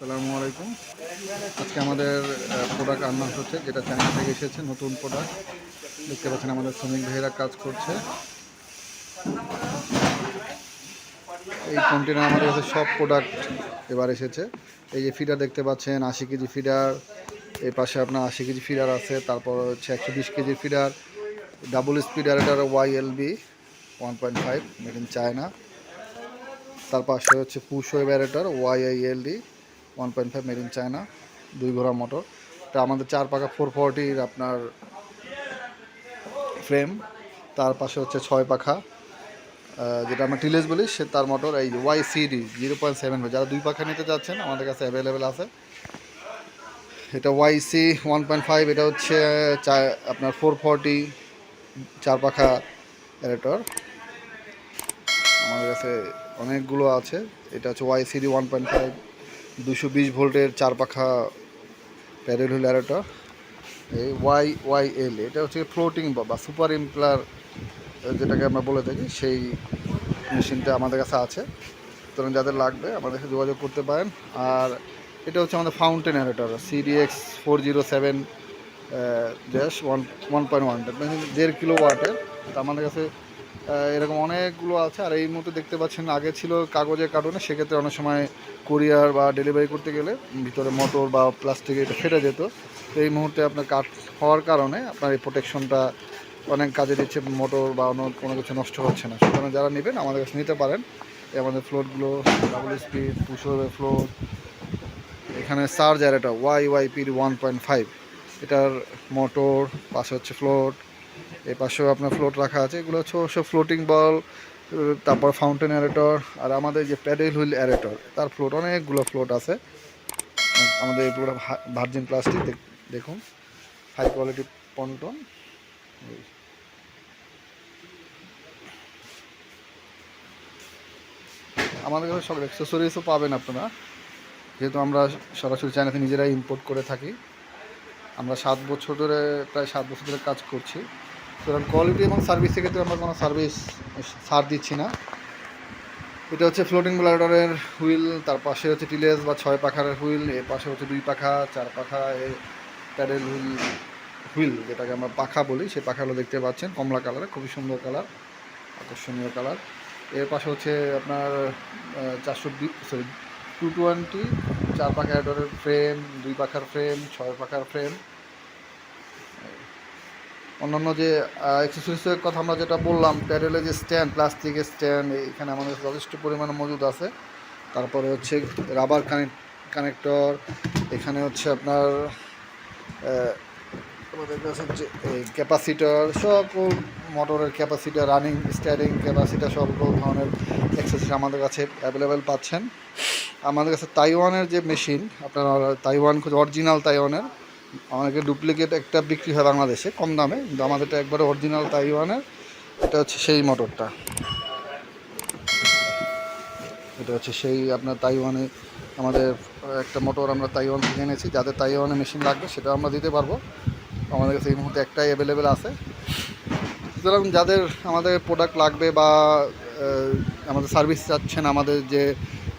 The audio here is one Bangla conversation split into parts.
আসসালামু আলাইকুম। আজকে আমাদের প্রোডাক্ট আনলাম হচ্ছে, যেটা চায়না থেকে এসেছে, নতুন প্রোডাক্ট দেখতে পাচ্ছেন আমাদের শ্রমিক ভাইয়েরা কাজ করছে। এই কন্টেনার আমাদের কাছে সব প্রোডাক্ট এবার এসেছে। এই যে ফিডার দেখতে পাচ্ছেন, আশি কেজি ফিডার এই পাশে আপনার আশি কেজি ফিডার আছে, তারপর হচ্ছে একশো বিশ কেজি ফিডার ডাবল স্পিডার এটার Y L B one point five made in China তার পাশে হচ্ছে push L D one point five made in China দুই ঘোড়া মোটর এটা আমাদের চার পাকা ফোর ফোরটির আপনার ফ্রেম তার পাশে হচ্ছে ছয় পাখা। যেটা আমরা টিলেজ বলি, সে তার মোটর এই Y CD zero point seven যারা দুই পাখা নিতে যাচ্ছেন আমাদের কাছে অ্যাভেলেবেল আছে। এটা Y C one point five এটা হচ্ছে আপনার ফোর ফর্টি চার পাখা অ্যারেটর আমাদের কাছে অনেকগুলো আছে। এটা হচ্ছে Y CD one point five দুশো বিশ ভোল্টের চার পাখা প্যারেল হুইল অ্যারেটর এই ওয়াই ওয়াই এল এটা হচ্ছে ফ্লোটিং বা সুপার ইমপ্লার যেটাকে আমরা বলে থাকি, সেই মেশিনটা আমাদের কাছে আছে। সুতরাং যাদের লাগবে আমাদের সাথে যোগাযোগ করতে পারেন। আর এটা হচ্ছে আমাদের fountain aerator CDX four zero seven dash one one point one দেড় কিলো ওয়াটের আমাদের কাছে এরকম অনেকগুলো আছে। আর এই মুহূর্তে দেখতে পাচ্ছেন আগে ছিল কাগজের কার্টুনে, সেক্ষেত্রে অনেক সময় কুরিয়ার বা ডেলিভারি করতে গেলে ভিতরে মোটর বা প্লাস্টিক এটা ফেটে যেত। এই মুহূর্তে আপনার কাঠ হওয়ার কারণে আপনার এই প্রোটেকশনটা অনেক কাজে দিচ্ছে, মোটর বা অন্য কোনো কিছু নষ্ট হচ্ছে না। সুতরাং যারা নেবেন, আমাদের কাছে নিতে পারেন। আমাদের ফ্লোটগুলো ডাবল স্পিড পুষো ফ্লোট এখানে চার্জ আর এটা ওয়াই ওয়াই পির ওয়ান পয়েন্ট ফাইভ এটার মোটর পাশে হচ্ছে ফ্লোট এই পাশেও আপনার ফ্লোট রাখা আছে। এগুলো হচ্ছে সব ফ্লোটিং বল তারপর ফাউন্টেন অ্যারেটর আর আমাদের যে প্যাডেল হুইল অ্যারেটর তার ফ্লোট অনেকগুলো ফ্লোট আছে। আমাদের এই এগুলো ভার্জিন প্লাস্টিক দেখুন হাই কোয়ালিটি পন্টন আমাদের কাছে সব অ্যাক্সেসরিজও পাবেন আপনারা। যেহেতু আমরা সরাসরি চায়নাতে নিজেরাই ইম্পোর্ট করে থাকি। আমরা সাত বছর ধরে, প্রায় সাত বছর ধরে কাজ করছি। সুতরাং কোয়ালিটি এবং সার্ভিসের ক্ষেত্রে আমরা কোনো সার্ভিস সার দিচ্ছি না। এটা হচ্ছে ফ্লোটিং ব্লাডারের হুইল তার পাশে হচ্ছে টিলেস বা ছয় পাখার হুইল এর পাশে হচ্ছে দুই পাখা, চার পাখা, এ প্যাডেল হুইল হুইল যেটাকে আমরা পাখা বলি, সেই পাখাগুলো দেখতে পাচ্ছেন। কমলা কালার খুবই সুন্দর কালার আকর্ষণীয় কালারের পাশে হচ্ছে আপনার চারশো সরি টু টোয়েন্টি চার পাখা অ্যাডরের ফ্রেম দুই পাখার ফ্রেম ছয় পাখার ফ্রেম অন্যান্য যে এক্সেসরিজের কথা আমরা যেটা বললাম প্যাডেলের যে স্ট্যান্ড প্লাস্টিকের স্ট্যান্ড এখানে আমাদের যথেষ্ট পরিমাণে মজুদ আছে। তারপরে হচ্ছে রাবার কানেক্ট কানেক্টর এখানে হচ্ছে আপনার আমাদের কাছে হচ্ছে ক্যাপাসিটার সকল মোটরের ক্যাপাসিটার রানিং স্টারিং ক্যাপাসিটার সকল ধরনের অ্যাক্সেসরি আমাদের কাছে অ্যাভেলেবেল পাচ্ছেন। আমাদের কাছে তাইওয়ানের যে মেশিন আপনার তাইওয়ান খুব অরিজিনাল তাইওয়ানের আমাদের ডুপ্লিকেট একটা বিক্রি হয় বাংলাদেশে, কম দামে, কিন্তু আমাদেরটা একবারে অরিজিনাল তাইওয়ানের, এটা হচ্ছে সেই মোটরটা এটা হচ্ছে সেই আপনার তাইওয়ানে, আমাদের একটা মোটর আমরা তাইওয়ান থেকে এনেছি, যাদের তাইওয়ানে মেশিন লাগবে সেটা আমরা দিতে পারব। আমাদের কাছে এই মুহূর্তে একটাই অ্যাভেলেবেল আছে। সুতরাং যাদের আমাদের প্রোডাক্ট লাগবে বা আমাদের সার্ভিস চাচ্ছেন, আমাদের যে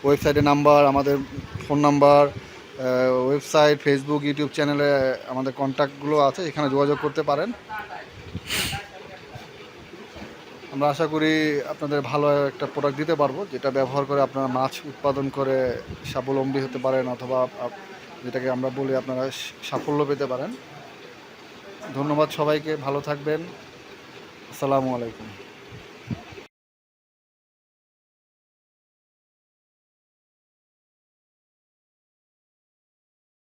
ওয়েবসাইটের নাম্বার আমাদের phone number website Facebook YouTube চ্যানেলে আমাদের কন্ট্যাক্টগুলো আছে, এখানে যোগাযোগ করতে পারেন। আমরা আশা করি আপনাদের ভালো একটা প্রোডাক্ট দিতে পারব, যেটা ব্যবহার করে আপনারা মাছ উৎপাদন করে স্বাবলম্বী হতে পারেন, অথবা যেটাকে আমরা বলি আপনারা সাফল্য পেতে পারেন। ধন্যবাদ সবাইকে, ভালো থাকবেন। আসসালামু আলাইকুম।